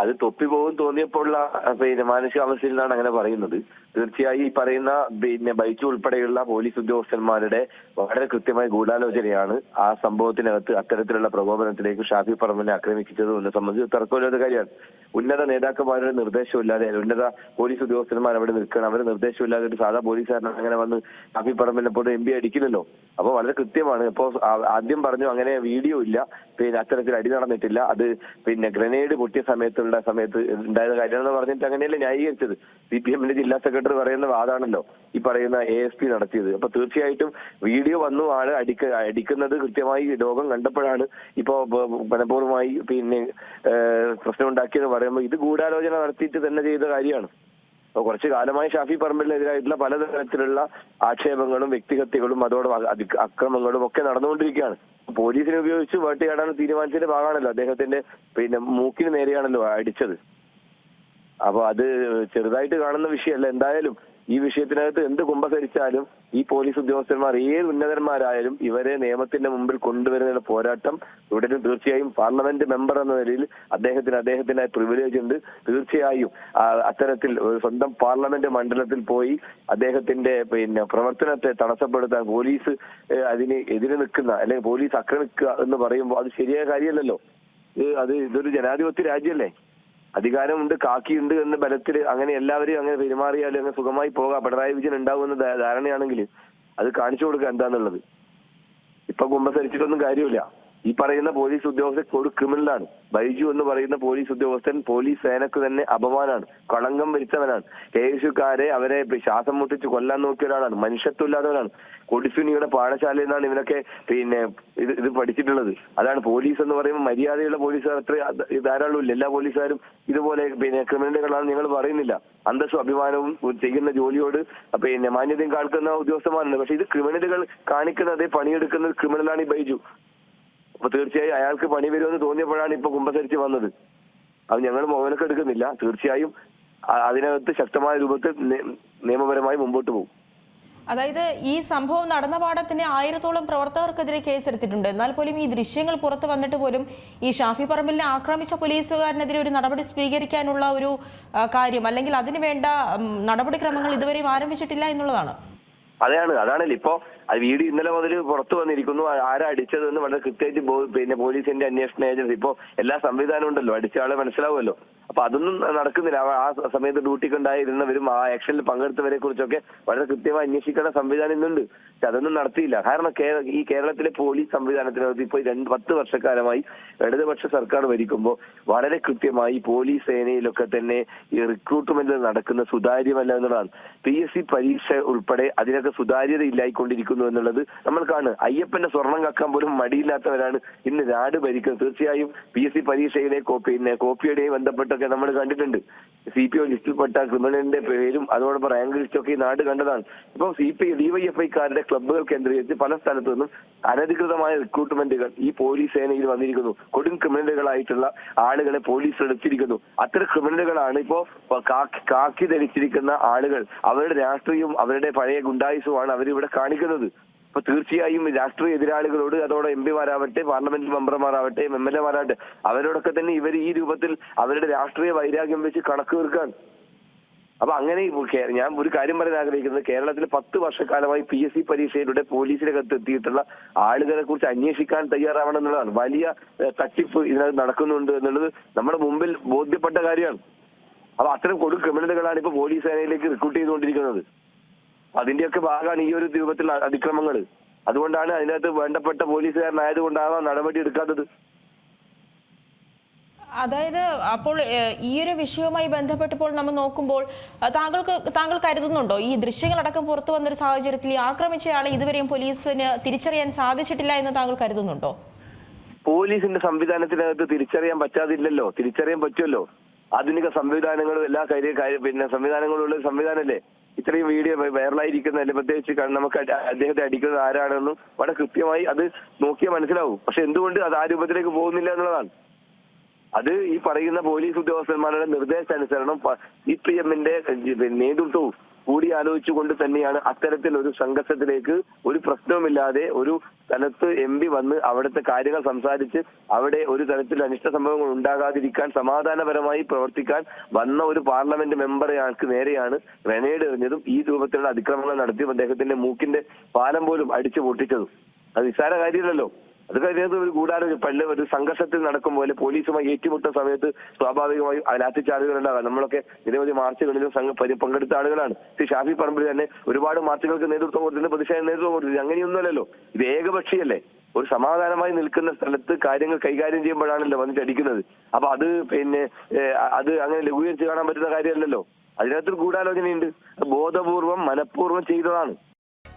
അത് തൊപ്പി പോകും തോന്നിയപ്പോഴുള്ള പിന്നെ മാനസികാവസ്ഥയിൽ നിന്നാണ് അങ്ങനെ പറയുന്നത്. തീർച്ചയായും ഈ പറയുന്ന പിന്നെ ബൈക്ക് ഉൾപ്പെടെയുള്ള പോലീസ് ഉദ്യോഗസ്ഥന്മാരുടെ വളരെ കൃത്യമായ ഗൂഢാലോചനയാണ് ആ സംഭവത്തിനകത്ത് അത്തരത്തിലുള്ള പ്രകോപനത്തിലേക്ക് ഷാഫി പറമ്പിനെ ആക്രമിച്ചത് എന്നെ സംബന്ധിച്ച് തർക്കമില്ലാത്ത കാര്യമാണ്. ഉന്നത നേതാക്കന്മാരുടെ നിർദ്ദേശമില്ലാതെ ഉന്നത പോലീസ് ഉദ്യോഗസ്ഥന്മാർ അവിടെ നിൽക്കണം അവരുടെ നിർദ്ദേശമില്ലാതെ ഒരു സാധാ പോലീസുകാരൻ അങ്ങനെ വന്ന് ഷാഫി പറമ്പിനെ പോലെ എം പി അടിക്കില്ലല്ലോ. അപ്പൊ വളരെ കൃത്യമാണ്. ഇപ്പോ ആദ്യം പറഞ്ഞു അങ്ങനെ വീഡിയോ ഇല്ല. പിന്നെ അത്തരത്തിൽ അടി നടന്നിട്ടില്ല. അത് പിന്നെ ഗ്രനേഡ് പൊട്ടിയ സമയത്തുള്ള സമയത്ത് ഉണ്ടായ കാര്യമെന്ന് പറഞ്ഞിട്ട് അങ്ങനെയല്ലേ ന്യായീകരിച്ചത്? സി പി എമ്മിന്റെ ജില്ലാ സെക്രട്ടറി പറയുന്ന വാദാണല്ലോ ഈ പറയുന്ന എ എസ് പി നടത്തിയത്. അപ്പൊ തീർച്ചയായിട്ടും വീഡിയോ വന്നു ആൾ അടിക്ക അടിക്കുന്നത് കൃത്യമായി ലോകം കണ്ടപ്പോഴാണ് ഇപ്പോ മനഃപൂർവമായി പിന്നെ പ്രശ്നം ഉണ്ടാക്കിയെന്ന് പറയുമ്പോൾ ഇത് ഗൂഢാലോചന നടത്തിയിട്ട് തന്നെ ചെയ്ത കാര്യമാണ്. അപ്പൊ കുറച്ചു കാലമായി ഷാഫി പറമ്പിലിനെതിരായിട്ടുള്ള പലതരത്തിലുള്ള ആക്ഷേപങ്ങളും വ്യക്തിഹത്യകളും അതോടെ അതി- അക്രമങ്ങളും ഒക്കെ നടന്നുകൊണ്ടിരിക്കുകയാണ്. പോലീസിനെ ഉപയോഗിച്ച് വേട്ടയാടാൻ തീരുമാനിച്ചതിന്റെ ഭാഗമാണല്ലോ അദ്ദേഹത്തിന്റെ പിന്നെ മൂക്കിന് നേരെയാണല്ലോ അടിച്ചത്. അപ്പൊ അത് ചെറുതായിട്ട് കാണുന്ന വിഷയമല്ല. എന്തായാലും ഈ വിഷയത്തിനകത്ത് എന്ത് കുമ്പസരിച്ചാലും ഈ പോലീസ് ഉദ്യോഗസ്ഥന്മാർ ഏത് ഉന്നതന്മാരായാലും ഇവരെ നിയമത്തിന്റെ മുമ്പിൽ കൊണ്ടുവരുന്നതിന്റെ പോരാട്ടം തുടരും തീർച്ചയായും പാർലമെന്റ് മെമ്പർ എന്ന നിലയിൽ അദ്ദേഹത്തിന് അദ്ദേഹത്തിന്റെ പ്രിവിലേജ് ഉണ്ട്. തീർച്ചയായും അത്തരത്തിൽ സ്വന്തം പാർലമെന്റ് മണ്ഡലത്തിൽ പോയി അദ്ദേഹത്തിന്റെ പിന്നെ പ്രവർത്തനത്തെ തടസ്സപ്പെടുത്താൻ പോലീസ് അതിന് എതിരെ നിൽക്കുന്ന അല്ലെങ്കിൽ പോലീസ് ആക്രമിക്കുക എന്ന് പറയുമ്പോൾ അത് ശരിയായ കാര്യമല്ലല്ലോ. അത് ഇതൊരു ജനാധിപത്യ രാജ്യമല്ലേ അധികാരമുണ്ട് കാക്കിയുണ്ട് എന്ന ബലത്തിൽ അങ്ങനെ എല്ലാവരും അങ്ങനെ പെരുമാറിയാലും അങ്ങനെ സുഖമായി പോകാം. പിണറായി വിജയൻ ഉണ്ടാവുമെന്ന ധാരണയാണെങ്കിൽ അത് കാണിച്ചു കൊടുക്കുക എന്താന്നുള്ളത്. ഇപ്പൊ കുമ്പസരിച്ചിട്ടൊന്നും കാര്യമില്ല. ഈ പറയുന്ന പോലീസ് ഉദ്യോഗസ്ഥൻ കൊടു ക്രിമിനലാണ്. ബൈജു എന്ന് പറയുന്ന പോലീസ് ഉദ്യോഗസ്ഥൻ പോലീസ് സേനക്ക് തന്നെ അപമാനാണ് കളങ്കം വരിച്ചവനാണ്. കേസുകാരെ അവരെ ശ്വാസം മുട്ടിച്ച് കൊല്ലാൻ നോക്കിയ ഒരാളാണ്. മനുഷ്യത്വം ഇല്ലാത്തവനാണ് കൊടിസുനിയുടെ പാഠശാലയിൽ നിന്നാണ് ഇവനൊക്കെ പിന്നെ ഇത് ഇത് പഠിച്ചിട്ടുള്ളത്. അതാണ് പോലീസ് എന്ന് പറയുമ്പോൾ മര്യാദയുള്ള പോലീസുകാർ അത്ര അത് ധാരാളം ഇല്ല. എല്ലാ പോലീസുകാരും ഇതുപോലെ പിന്നെ ക്രിമിനലുകളാണ് നിങ്ങൾ പറയുന്നില്ല. അന്തസ്സും അഭിമാനവും ചെയ്യുന്ന ജോലിയോട് പിന്നെ മാന്യതയും കാണിക്കുന്ന ഉദ്യോഗസ്ഥന്മാരുണ്ട്. പക്ഷെ ഇത് ക്രിമിനലുകൾ കാണിക്കുന്ന അതേ പണിയെടുക്കുന്ന ക്രിമിനലാണ് ഈ ബൈജു. അപ്പൊ തീർച്ചയായും അയാൾക്ക് പണി വരുമെന്ന് തോന്നിയപ്പോഴാണ് ഇപ്പൊ കുമ്പസരിച്ച് വന്നത്. അത് ഞങ്ങൾ മൗനൊക്കെ എടുക്കുന്നില്ല. തീർച്ചയായും അതിനകത്ത് ശക്തമായ രൂപത്തിൽ നിയമപരമായി മുമ്പോട്ട് പോകും. അതായത് ഈ സംഭവം നടന്ന പാടത്തിന് ആയിരത്തോളം പ്രവർത്തകർക്കെതിരെ കേസെടുത്തിട്ടുണ്ട്. എന്നാൽ പോലും ഈ ദൃശ്യങ്ങൾ പുറത്തു വന്നിട്ട് പോലും ഈ ഷാഫി പറമ്പിലിനെ ആക്രമിച്ച പോലീസുകാരനെതിരെ ഒരു നടപടി സ്വീകരിക്കാനുള്ള ഒരു കാര്യം അല്ലെങ്കിൽ അതിനുവേണ്ട നടപടിക്രമങ്ങൾ ഇതുവരെയും ആരംഭിച്ചിട്ടില്ല എന്നുള്ളതാണ്. അതാണ് അതാണല്ലോ. ഇപ്പോ അത് വീട് ഇന്നലെ മുതൽ പുറത്തു വന്നിരിക്കുന്നു. ആരാ അടിച്ചതെന്ന് വളരെ കൃത്യമായിട്ട് പിന്നെ പോലീസിന്റെ അന്വേഷണ ഏജൻസി. ഇപ്പോ എല്ലാ സംവിധാനവും ഉണ്ടല്ലോ. അടിച്ച ആളെ മനസ്സിലാവുമല്ലോ. അപ്പൊ അതൊന്നും നടക്കുന്നില്ല. ആ- സമയത്ത് ഡ്യൂട്ടിക്ക് ഉണ്ടായിരുന്നവരും ആ ആക്ഷനിൽ പങ്കെടുത്തവരെ കുറിച്ചൊക്കെ വളരെ കൃത്യമായി അന്വേഷിക്കേണ്ട സംവിധാനം ഇന്നുണ്ട്. പക്ഷെ അതൊന്നും നടത്തിയില്ല. കാരണം ഈ കേരളത്തിലെ പോലീസ് സംവിധാനത്തിനകത്ത് ഇപ്പോൾ രണ്ട് പത്ത് വർഷക്കാലമായി ഇടതുപക്ഷ സർക്കാർ ഭരിക്കുമ്പോൾ വളരെ കൃത്യമായി പോലീസ് സേനയിലൊക്കെ തന്നെ ഈ റിക്രൂട്ട്മെന്റ് നടക്കുന്ന സുതാര്യമല്ല എന്നുള്ളതാണ്. പി എസ് സി പരീക്ഷ ഉൾപ്പെടെ അതിനൊക്കെ സുതാര്യത ഇല്ലായിക്കൊണ്ടിരിക്കുന്നു എന്നുള്ളത് നമ്മൾ കാണുക. അയ്യപ്പന്റെ സ്വർണം കാക്കാൻ പോലും മടിയില്ലാത്തവരാണ് ഇന്ന് നാട് ഭരിക്കുന്നത്. തീർച്ചയായും പി എസ് സി പരീക്ഷയിലെ കോപ്പി കോപ്പിയുടെയും ബന്ധപ്പെട്ടൊക്കെ നമ്മൾ കണ്ടിട്ടുണ്ട്. സി പി ഒ ലിസ്റ്റിൽപ്പെട്ട ക്രിമിനലിന്റെ പേരും അതോടൊപ്പം റാങ്ക് ലിസ്റ്റൊക്കെ ഈ നാട് കണ്ടതാണ്. ഇപ്പൊ സി പി ഡിവൈഎഫ്ഐക്കാരുടെ ക്ലബ്ബുകൾ കേന്ദ്രീകരിച്ച് പല സ്ഥലത്തു നിന്നും അനധികൃതമായ റിക്രൂട്ട്മെന്റുകൾ ഈ പോലീസ് സേനയിൽ വന്നിരിക്കുന്നു. കൊടും ക്രിമിനലുകളായിട്ടുള്ള ആളുകളെ പോലീസ് എടുത്തിരിക്കുന്നു. അത്ര ക്രിമിനലുകളാണ് ഇപ്പോ കാക്കി ധരിച്ചിരിക്കുന്ന ആളുകൾ. അവരുടെ രാഷ്ട്രീയവും അവരുടെ പഴയ ഗുണ്ടായുസവുമാണ് അവരിവിടെ കാണിക്കുന്നത്. അപ്പൊ തീർച്ചയായും രാഷ്ട്രീയ എതിരാളികളോട് അതോടെ എം പിമാരാവട്ടെ പാർലമെന്റ് മെമ്പർമാരാവട്ടെ എം എൽ എമാരാവട്ടെ അവരോടൊക്കെ തന്നെ ഇവർ ഈ രൂപത്തിൽ അവരുടെ രാഷ്ട്രീയ വൈരാഗ്യം വെച്ച് കണക്ക് തീർക്കാൻ അപ്പൊ അങ്ങനെ ഞാൻ ഒരു കാര്യം പറയാൻ ആഗ്രഹിക്കുന്നത് കേരളത്തിൽ പത്ത് വർഷക്കാലമായി പി എസ് സി പരീക്ഷയിലൂടെ പോലീസിനകത്ത് എത്തിയിട്ടുള്ള ആളുകളെ കുറിച്ച് അന്വേഷിക്കാൻ തയ്യാറാവണം എന്നുള്ളതാണ് വലിയ തട്ടിപ്പ് ഇതിനകത്ത് നടക്കുന്നുണ്ട് എന്നുള്ളത് നമ്മുടെ മുമ്പിൽ ബോധ്യപ്പെട്ട കാര്യമാണ്. അപ്പൊ അത്തരം കൊടു ക്രിമിനലുകളാണ് ഇപ്പൊ പോലീസ് സേനയിലേക്ക് റിക്രൂട്ട് ചെയ്തുകൊണ്ടിരിക്കുന്നത്. അതിന്റെയൊക്കെ ഭാഗമാണ് ഈ ഒരു രൂപത്തിലുള്ള അതിക്രമങ്ങൾ അതുകൊണ്ടാണ് അതിനകത്ത് വേണ്ടപ്പെട്ട പോലീസുകാരനായതുകൊണ്ടാവാം നടപടി എടുക്കാത്തത്. അതായത് അപ്പോൾ ഈ ഒരു വിഷയവുമായി ബന്ധപ്പെട്ടപ്പോൾ നമ്മൾ നോക്കുമ്പോൾ താങ്കൾക്ക് താങ്കൾ കരുതുന്നുണ്ടോ? ഈ ദൃശ്യങ്ങളടക്കം പുറത്തു വന്നൊരു സാഹചര്യത്തിൽ ആക്രമിച്ചയാളെ ഇതുവരെയും പോലീസിന് തിരിച്ചറിയാൻ സാധിച്ചിട്ടില്ല എന്ന് താങ്കൾ കരുതുന്നുണ്ടോ? പോലീസിന്റെ സംവിധാനത്തിനകത്ത് തിരിച്ചറിയാൻ പറ്റാതില്ലല്ലോ. തിരിച്ചറിയാൻ പറ്റുമല്ലോ. ആധുനിക സംവിധാനങ്ങളും എല്ലാ കാര്യ പിന്നെ സംവിധാനങ്ങളുള്ള സംവിധാനമല്ലേ ഇത്രയും വീഡിയോ വൈറലായിരിക്കുന്നതല്ലേ? പ്രത്യേകിച്ച് നമുക്ക് അദ്ദേഹത്തെ അടിക്കുന്നത് ആരാണെന്നും വളരെ കൃത്യമായി അത് നോക്കിയാൽ മനസ്സിലാവും. പക്ഷെ എന്തുകൊണ്ട് അത് ആ രൂപത്തിലേക്ക് പോകുന്നില്ല എന്നുള്ളതാണ്. അത് ഈ പറയുന്ന പോലീസ് ഉദ്യോഗസ്ഥന്മാരുടെ നിർദ്ദേശാനുസരണം സി പി എമ്മിന്റെ നേതൃത്വവും കൂടിയാലോചിച്ചുകൊണ്ട് തന്നെയാണ് അത്തരത്തിൽ ഒരു സംഘർഷത്തിലേക്ക് ഒരു പ്രശ്നവുമില്ലാതെ ഒരു സ്ഥലത്ത് എം പി വന്ന് അവിടുത്തെ കാര്യങ്ങൾ സംസാരിച്ച് അവിടെ ഒരു തരത്തിൽ അനിഷ്ട സംഭവങ്ങൾ ഉണ്ടാകാതിരിക്കാൻ സമാധാനപരമായി പ്രവർത്തിക്കാൻ വന്ന ഒരു പാർലമെന്റ് മെമ്പറെയാൾക്ക് നേരെയാണ് ഗ്രനേഡ് എറിഞ്ഞതും ഈ രൂപത്തിലുള്ള അതിക്രമങ്ങൾ നടത്തിയും അദ്ദേഹത്തിന്റെ മൂക്കിന്റെ പാലം പോലും അടിച്ചു പൊട്ടിച്ചതും. അത് നിസ്സാര കാര്യമില്ലല്ലോ. അത് കഴിഞ്ഞത് ഒരു ഗൂഢാലോചന പണ്ട് ഒരു സംഘർഷത്തിൽ നടക്കും പോലെ പോലീസുമായി ഏറ്റുമുട്ടുന്ന സമയത്ത് സ്വാഭാവികമായും ലാത്തിച്ചാർജുകൾ ഉണ്ടാകാം. നമ്മളൊക്കെ നിരവധി മാർച്ചുകളിലും പങ്കെടുത്ത ആളുകളാണ്. ശ്രീ ഷാഫി പറമ്പിൽ തന്നെ ഒരുപാട് മാർച്ചുകൾക്ക് നേതൃത്വം കൊടുത്തിട്ടുണ്ട് പ്രതിഷേധം നേതൃത്വം കൊടുത്തിട്ടുണ്ട്. അങ്ങനെയൊന്നുമല്ലല്ലോ. ഇത് ഏകപക്ഷീയല്ലേ? ഒരു സമാധാനമായി നിൽക്കുന്ന സ്ഥലത്ത് കാര്യങ്ങൾ കൈകാര്യം ചെയ്യുമ്പോഴാണല്ലോ വന്നിട്ട് അടിക്കുന്നത് അപ്പൊ അത് പിന്നെ അത് അങ്ങനെ ലഘൂകരിച്ച് കാണാൻ പറ്റുന്ന കാര്യമല്ലല്ലോ. അതിനകത്തൊരു ഗൂഢാലോചനയുണ്ട് ബോധപൂർവം മനഃപൂർവം ചെയ്തതാണ്